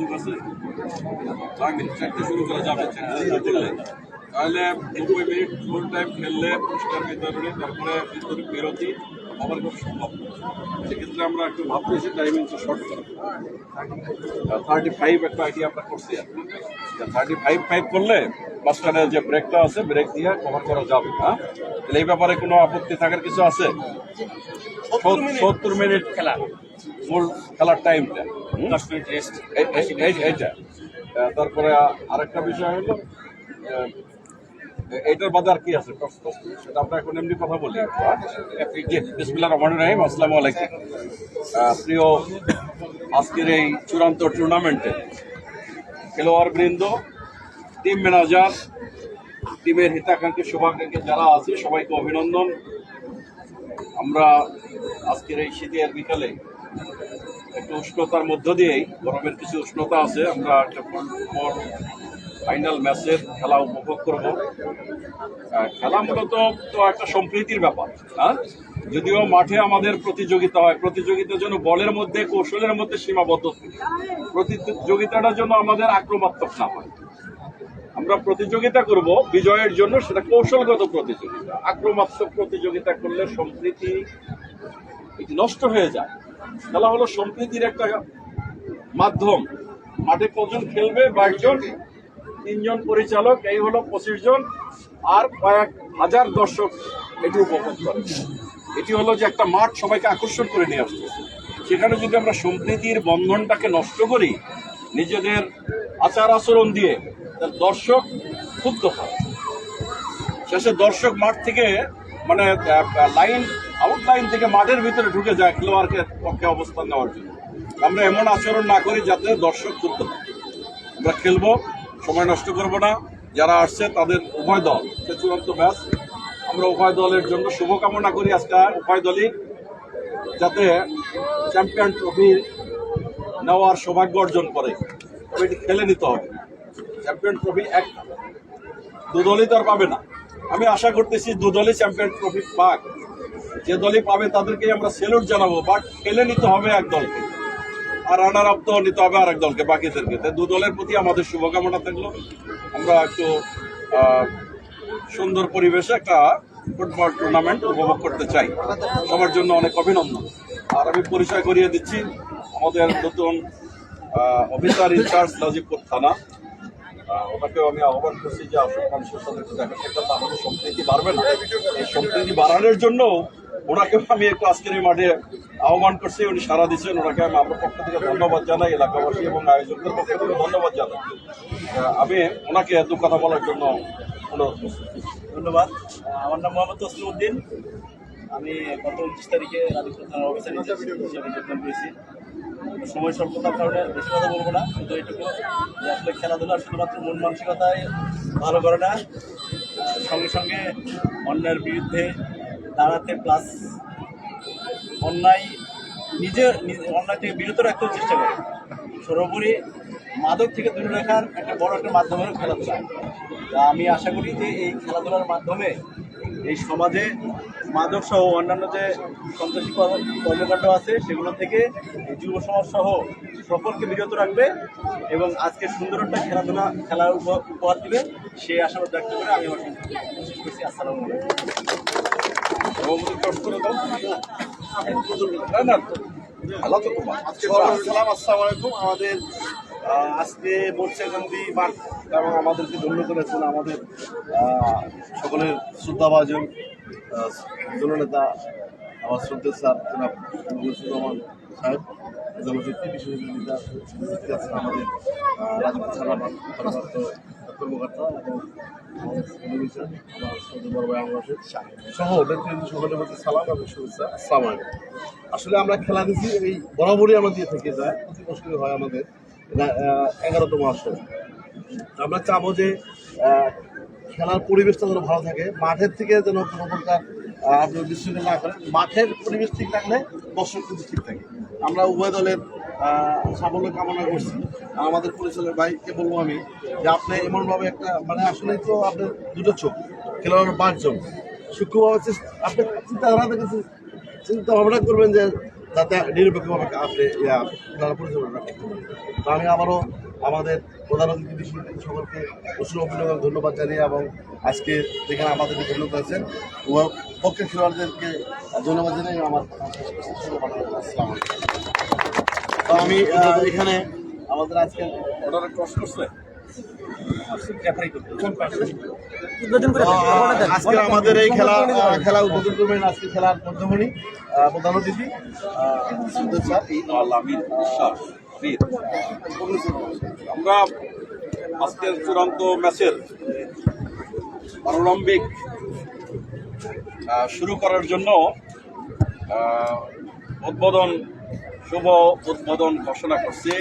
সুযোগ আছে। নয় মিনিট চারটে শুরু করা যাবে তাহলে নব্বই মিনিট ফুল টাইম খেললে পুরস্কার বিতরণী তারপরে বিতরণ বিরতি আবার খুব সম্ভব। সেক্ষেত্রে আমরা একটু ভাবতেছি টাইমিংটা শর্ট করা। থার্টি ফাইভ একটা আইডিয়া আমরা করছি থার্টি ফাইভ ফাইভ করলে মাঝখানে যে ব্রেকটা আছে ব্রেক দিয়ে কভার করা যাবে হ্যাঁ? তাহলে এই ব্যাপারে কোনো আপত্তি থাকার কিছু আছে? সত্তর মিনিট খেলা। মূল খেলার টাইমটা। এইটা। তারপরে আরেকটা বিষয় হলো এইটার বাদে আর কি আছে? সেটা আমরা এখন এমনি কথা বলি। বিসমিল্লাহ রহমান রহিম আসসালামু আলাইকুম। প্রিয় আজকের এই চূড়ান্ত টুর্নামেন্টে খেলোয়াড় বৃন্দ টিম ম্যানেজার টিমের হিতাকাঙ্ক্ষী শুভাকাঙ্ক্ষী যারা আছে সবাইকে অভিনন্দন। আমরা আজকের এই শীতের বিকালে একটু উষ্ণতার মধ্য দিয়েই, গরমের কিছু উষ্ণতা আছে, আমরা একটা ফাইনাল ম্যাচের খেলা উপভোগ করব। খেলা মূলত তো একটা সম্প্রীতির ব্যাপার হ্যাঁ? যদিও মাঠে আমাদের প্রতিযোগিতা হয় প্রতিযোগিতার জন্য বলের মধ্যে, কৌশলের মধ্যে সীমাবদ্ধ থাকে প্রতিযোগিতাটার জন্য আমাদের আক্রমাত্মক না হয়। আমরা প্রতিযোগিতা করব, বিজয়ের জন্য সেটা কৌশলগত প্রতিযোগিতা। আক্রমাত্মক প্রতিযোগিতা করলে সম্প্রীতি নষ্ট হয়ে যায়। খেলা হলো সম্প্রীতির একটা মাধ্যম। মাঠে কজন খেলবে বাইশজন তিনজন পরিচালক, এই হলো পঁচিশ জন। আর কয়েক হাজার দর্শক এটি উপভোগ করে। এটি হলো যে একটা মাঠ সবাইকে আকর্ষণ করে নিয়ে আসবে সেখানে যদি আমরা সম্প্রীতির বন্ধনটাকে নষ্ট করি, নিজেদের আচার আচরণ দিয়ে, তাহলে দর্শক ক্ষুব্ধ হয়। শেষে দর্শক মাঠ থেকে মানে লাইন আউট লাইন থেকে মাঠের ভিতরে ঢুকে যায় খেলোয়াড়কে পক্ষে অবস্থান নেওয়ার জন্য। আমরা এমন আচরণ না করি যাতে দর্শক ক্ষুব্ধ আমরা খেলব, সময় নষ্ট করব না। যারা আসছে তাদের উভয় দল। সে চূড়ান্ত ম্যাচ। আমরা উভয় দলের জন্য শুভকামনা করি আজকে উভয় দলই, যাতে চ্যাম্পিয়ন ট্রফি নেওয়ার সৌভাগ্য অর্জন করে। এটি খেলে নিতে হবে। চ্যাম্পিয়ন ট্রফি এক দু দলই তো আর পাবে না। আমি আশা করতেছি দুদলই চ্যাম্পিয়ন ট্রফি পাক। যে দলই পাবে তাদেরকে আমরা সেলুট জানাব বাট খেলে নিতে হবে এক দলকে। আর রানার আপ তো নিতে হবে আরেক দলকে, বাকিদেরকে। তাই দু দলের প্রতি আমাদের শুভকামনা থাকল। আমরা একটু সুন্দর পরিবেশে একটা ফুটবল টুর্নামেন্ট উপভোগ করতে চাই। সবার জন্য অনেক অভিনন্দন। আর আমি পরিচয় করিয়ে দিচ্ছি আমাদের নতুন অফিসার ইনচার্জ নাজিবপুর থানা। ওনাকেও আমি আহ্বান করছি যে আসল মানুষের সাথে দেখা সাক্ষাৎ না হলে সম্প্রীতি বাড়বে না। এই সম্প্রীতি বাড়ানোর জন্য ওনাকেও আমি একটু আজকের এই মাঠে আহ্বান করছি, উনি সারা দিচ্ছেন ওনাকে আমি আমার পক্ষ থেকে ধন্যবাদ জানাই, এলাকাবাসী এবং আয়োজকদের পক্ষ থেকে ধন্যবাদ জানাই। আমি ওনাকে দু কথা বলার জন্য অনুরোধ করছি। ধন্যবাদ। আমার নাম মোহাম্মদ তসলিম উদ্দিন। আমি গত উনত্রিশ তারিখে রাজীবপুর থানার অফিসার হিসেবে যোগদান করেছি। সময় স্বল্পতার কারণে বেশি কথা বলব না কিন্তু এটুকু যে আসলে খেলাধুলা শুধুমাত্র মন মানসিকতায় ভালো করে না সঙ্গে সঙ্গে অন্যের বিরুদ্ধে দাঁড়াতে প্লাস অন্যায় নিজে অন্যায় থেকে বিরত রাখতেও চেষ্টা করে। সর্বোপরি মাদক থেকে দূরে রাখার একটা বড় একটা মাধ্যম খেলাধুলা। তা আমি আশা করি যে এই খেলাধুলার মাধ্যমে এই সমাজে মাদক সহ অন্যান্য যে সন্ত্রাসী কর্ম- কর্মকাণ্ড আছে, সেগুলো থেকে যুব সমাজ সহ সকলকে বিরত রাখবে এবং আজকে সুন্দর একটা খেলাধুলা খেলার উপ- উপহার দিবে। সেই আশাবাদ ব্যক্ত করে আমি আমার শেষ করছি আসসালামু আলাইকুম। সভাপতি দাও না না খেলা তো আমাদের আজকে মোর্চাকান্দি মাঠ এবং আমাদেরকে ধন্য করেছেন আমাদের সকলের শ্রদ্ধাভাজন জননেতা, আমার শ্রদ্ধের স্যার, জনাব সাহেব আমাদের রাজনীতি ছাড়া কর্মকর্তা এবং আসলে আমরা খেলা দিচ্ছি এই বরাবরই আমরা দিয়ে থেকে যায় প্রতি বছরই হয় আমাদের এগারোতম আসর। আমরা চাবো যে খেলার পরিবেশটা যেন ভালো থাকে, মাঠের থেকে যেন কোনো প্রকার আপনি বিশৃঙ্খলা না করে মাঠের পরিবেশ ঠিক থাকলে দর্শক কিন্তু ঠিক থাকে। আমরা উভয় দলের সাফল্য কামনা করছি আমাদের পরিচালক ভাইকে বলব আমি যে আপনি এমনভাবে একটা মানে আসলে তো আপনার দুটো চোখ খেলোয়াড় পাঁচজন সূক্ষ্মভাবে আপনি চিন্তা ভাবনা থেকে চিন্তা ভাবনা করবেন যে যাতে নিরপেক্ষভাবে আপনি খেলার পরিচালনা পারেন তো আমি আবারও আমাদের প্রধান অতিথি সকলকে প্রশ্ন অভিনন্দন, ধন্যবাদ জানিয়ে এবং আজকে যেখানে আমাদেরকে ধন্যবাদ আছেন, উভয় পক্ষের খেলোয়াড়দেরকে ধন্যবাদ জানিয়ে আমার আসসালামু আলাইকুম। তো আমি এখানে আমাদের আজকে অর্ডারে ক্রস করছে আজকে আমাদের এই খেলা খেলা উদ্বোধন করবেন আজকে খেলার মধ্যমণি প্রধান অতিথি। আমরা আজকের চূড়ান্ত ম্যাচের প্রারম্ভিক শুরু করার জন্য উদ্বোধন শুভ উদ্বোধন ঘোষণা করছি।